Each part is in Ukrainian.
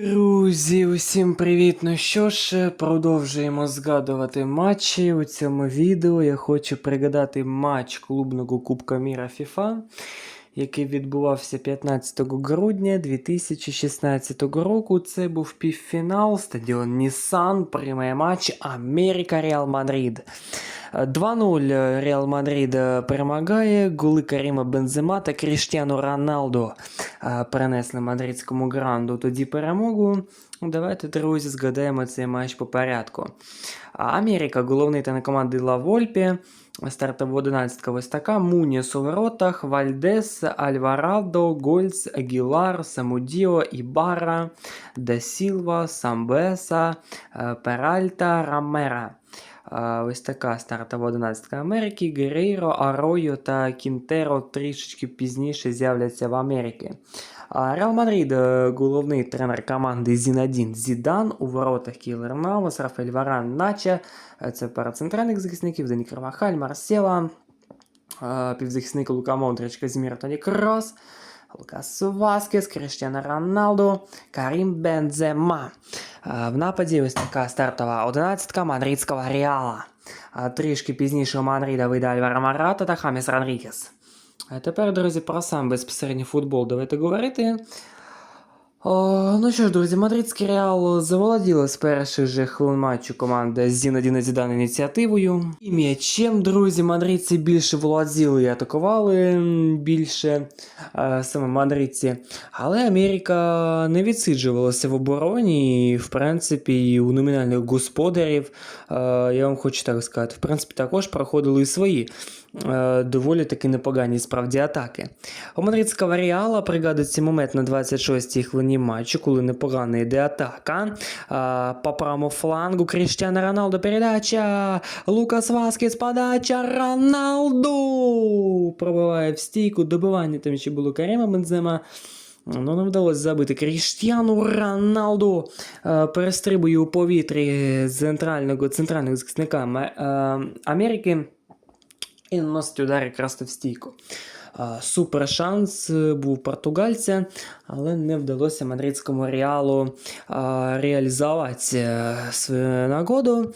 Друзі, усім привіт! Ну що ж, продовжуємо згадувати матчі. У цьому відео я хочу пригадати матч клубного Кубка Міра FIFA, який відбувався 15 грудня 2016 року. Це був півфінал, стадіон Нісан, приймає матч Америка Реал Мадрид. 2-0 Реал Мадрид е, перемагає. Голи Каріма Бензема та Кріштіану Роналдо е, принесли мадридському гранду тоді перемогу. Давайте, друзі, згадаємо цей матч по порядку. Америка, головний тренер команди Ла Вольпі. Стартова 11 ось така. Муніс у воротах, Вальдес, Альварадо, Гольц, Агілар, Самудіо, Ібара, Де Сілва, Самбеса, е, Перальта, Рамера. Ось така стартова 11 Америки. Герейро, Аройо та Кінтеро трішечки пізніше з'являться в Америці. Реал Мадрид, е, головний тренер команди Зінадін Зідан, у воротах Кілер Навас, Рафаель Варан Нача, Е, це пара центральних захисників, Дані Карвахаль, Марсела, е, півзахисник Лука Мондрич, Казімір Тоні Крос, Лукас Васкес, Кріштіано Роналду, Карім Бензема. В нападі ось така стартова одинадцятка мадридського Реала. Трішки пізніше у Мадрида вийде Альвара Марата та Хаміс Ранрікес. А тепер, друзі, про сам безпосередньо футбол давайте говорити. О, ну що ж, друзі, мадридський Реал заволоділа з перших же хвилин матчу команда Зінадіна Зідан ініціативою. І м'ячем, друзі, мадридці більше володіли і атакували більше е, саме мадридці. Але Америка не відсиджувалася в обороні, і, в принципі, і у номінальних господарів, е, я вам хочу так сказати, в принципі, також проходили і свої е, доволі таки непогані справді атаки. У мадридського Реала пригадується момент на 26-й хвилині матчу, коли непогано йде атака. По правому флангу Кріштіано Роналдо передача. Лукас Васкес подача Роналду. Пробиває в стійку. Добивання там ще було Карема Бензема. Ну, не вдалося забити Кріштіану Роналду. Е, перестрибує у повітрі центрального, центрального захисника е, Америки і наносить удар якраз в стійку. Супер шанс е, був португальця, але не вдалося мадридському реалу реалізувати е, свою нагоду.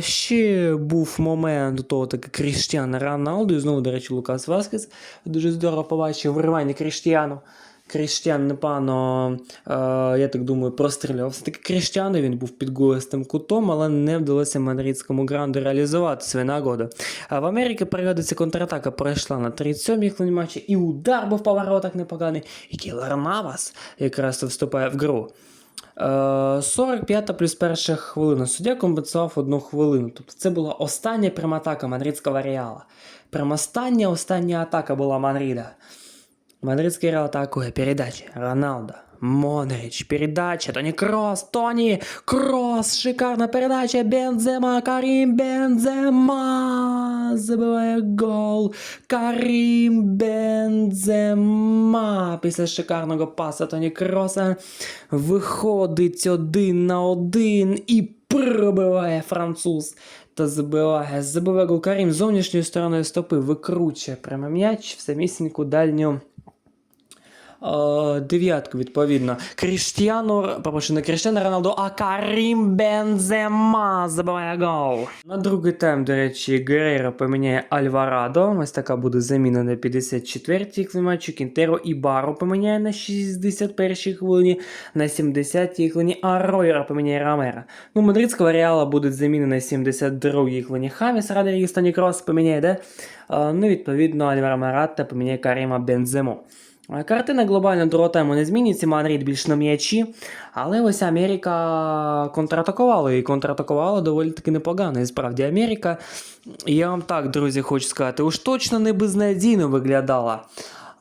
Ще був момент до того таки Кріштіана Роналду, і знову, до речі, Лукас Васкес дуже здорово побачив виривання Кріштіану. Кріштіан непогано, е, я так думаю, простріляв все-таки Кріштіану, він був під гостем кутом, але не вдалося мадридському гранду реалізувати свою нагоду. А в Америці пригодиться контратака пройшла на 37-й хвилині матчі, і удар був поворотах непоганий, і Кілер Навас якраз вступає в гру. Е, 45 плюс перша хвилина. Суддя компенсував одну хвилину. Тобто це була остання пряма атака мадридського Реала. Прямо остання, остання атака була Мадрида. Мадридский Реал атакує. Передача. Роналдо. Модрич. Передача. Тони Кросс. Тони Кросс. Шикарна передача. Бензема. Карим Бензема. Забиває гол. Карим Бензема. Після шикарного паса Тоні Кроса виходить один на один і пробиває француз. Та забиває. Забиває гол Карим зовнішньою стороною стопи. Викручує прямо м'яч в самісіньку дальню Е, Дев'ятку, відповідно. Кріштіану, попрошу, не Кріштіану Роналду, а Карім Бензема забиває гол. На другий тайм, до речі, Герейро поміняє Альварадо. Ось така буде заміна на 54-й хвилині. Кінтеро і Бару поміняє на 61-й хвилині, на 70-й хвилині, а Ройера поміняє Ромера. Ну, мадридського Реала буде заміна на 72-й хвилині. Хаміс Радрігес Тоні Кросс поміняє, де? Е, ну, відповідно, Альваро Маратта поміняє Каріма Бензему. Е, Картина глобально другого тайму не зміниться, Мадрид більш на м'ячі, але ось Америка контратакувала і контратакувала доволі таки непогано. І справді Америка, я вам так, друзі, хочу сказати, уж точно не безнадійно виглядала.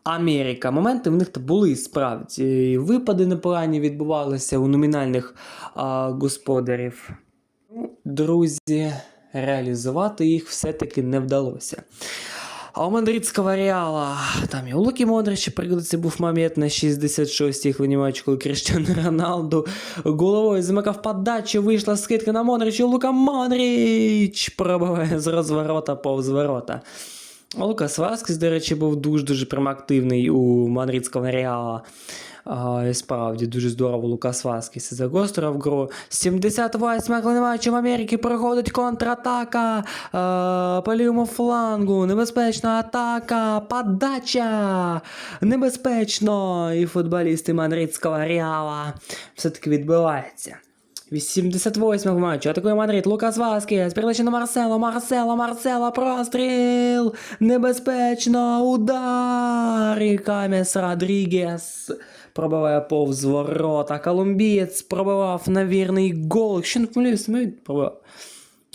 Америка. Моменти в них то були справді. Випади непогані відбувалися у номінальних а, господарів. Ну, Друзі, реалізувати їх все-таки не вдалося. А у мадридського Реала, там і у Луки Модрича, пригодиться, був момент на 66-й хвилині матчу, коли Кріштіану Роналду головою замикав подачу, вийшла скидка на Модрича, Лука Модрич пробиває з розворота повз ворота. Лукас Васкес, до речі, був дуже-дуже прям активний у мадридського Реала. А, справді дуже здорово Лукас Васкес загострив гру. 78 хвилина матчу в Америці проходить контратака а, по лівому флангу. Небезпечна атака, подача. Небезпечно. І футболісти мадридського Реала все-таки відбиваються. 88 матчу. Атакує Мадрид. Лукас Васкес. Передача Марсело. Марсело, Марсело. Простріл. Небезпечно. Удар. І Камес Родрігес. Пробиває повз ворота. Колумбієць пробивав на вірний гол. Якщо не помиляюсь, ми пробивав.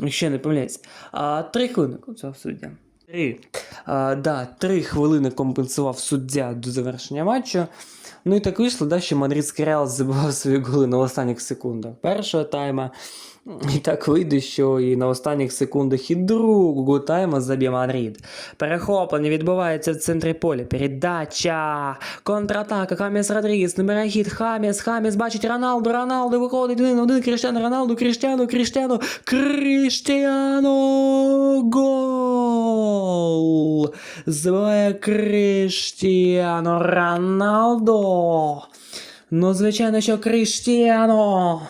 Ще не помиляюсь. А, три хвилини компенсував суддя. Три. А, да, три хвилини компенсував суддя до завершення матчу. Ну і так вийшло, да, що мадридський Реал забивав свої голи на останніх секундах першого тайма. І так вийде, що і на останніх секундах і другого тайма заб'є Мадрид. Перехоплення відбувається в центрі поля. Передача. Контратака. Хаміс Родрігес. Набирає. Хаміс. Хаміс бачить Роналду. Роналду виходить один. Один. Кріштиану. Роналду. Кріштиану. Кріштиану. Кріштиану. Гол. Забиває Кріштиану Роналдо. Ну, звичайно, що Кріштіану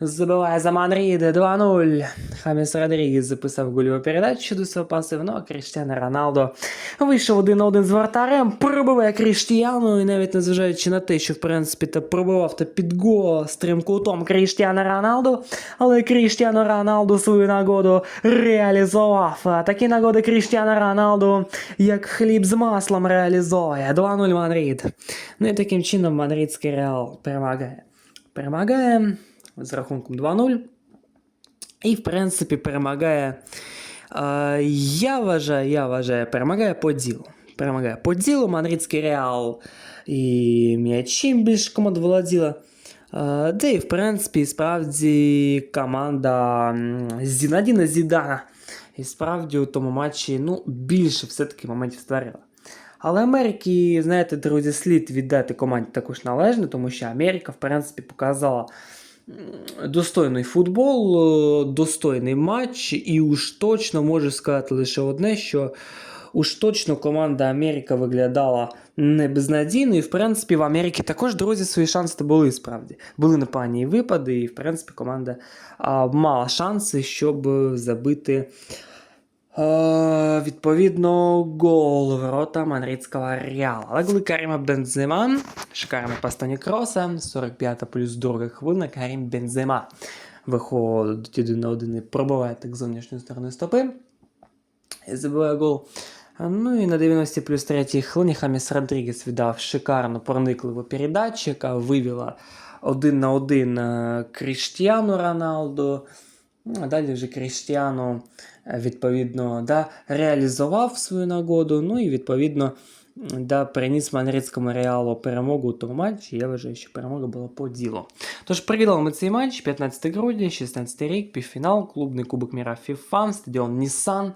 забиває за Мадрид 2-0. Хаміс Родрігес записав гольову передачу до свого пасив, ну а Кріштіану Роналдо вийшов один на один з вратарем, пробиває Кріштіану, і навіть незважаючи на те, що в принципі та пробивав та під гострим кутом Кріштіану Роналду, але Кріштіану Роналду свою нагоду реалізував. Такі нагоди Кріштіану Роналду як хліб з маслом реалізує. 2-0 Мадрид. Ну і таким чином мадридський Реал перемагає. Перемагає з рахунком 2-0. І, в принципі, перемагає. Е, я вважаю, я вважаю, перемагає по ділу. Перемагає по ділу мадридський Реал і м'ячем більш команда володіла. Е, де і, в принципі, справді команда Зінадіна Зідана. І справді у тому матчі ну, більше все-таки моментів створила. Але Америки, знаєте, друзі, слід віддати команді також належне, тому що Америка, в принципі, показала достойний футбол, е, достойний матч, і уж точно можу сказати лише одне, що уж точно команда Америка виглядала не безнадійно, і в принципі в Америці також, друзі, свої шанси були справді. Були непогані випади, і в принципі команда а, мала шанси, щоб е, забити. Е, відповідно, гол ворота мадридського Реала. Але голи Каріма Бензема, шикарне пастані кроса, 45 плюс друга хвилина, Карім Бензема виходить один на один і пробиває так зовнішньої сторони стопи. І забиває гол. Ну і на 90 плюс 3 хвилині Хаміс Родрігес віддав шикарну проникливу передачу, яка вивела один на один е, Кріштіану Роналду. Ну, а далі вже Кріштіану відповідно да, реалізував свою нагоду. Ну і відповідно да, приніс мадридському реалу перемогу у тому матчі. Я вважаю, що перемога була по ділу. Тож привітали ми цей матч 15 грудня, 16 рік, півфінал, клубний кубок міра FIFA, стадіон Нісан.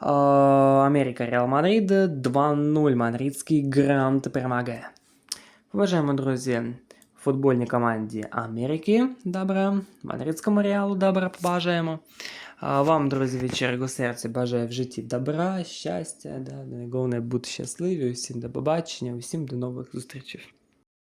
Америка Реал Мадрид 2-0. Мадридський грант перемагає. Вважаємо, друзі, футбольній команді Америки добра, мадридському реалу добра побажаємо. А вам, друзі, від щирого серця бажаю в житті добра, щастя, да, головне бути щасливі. Усім до побачення, усім до нових зустрічей.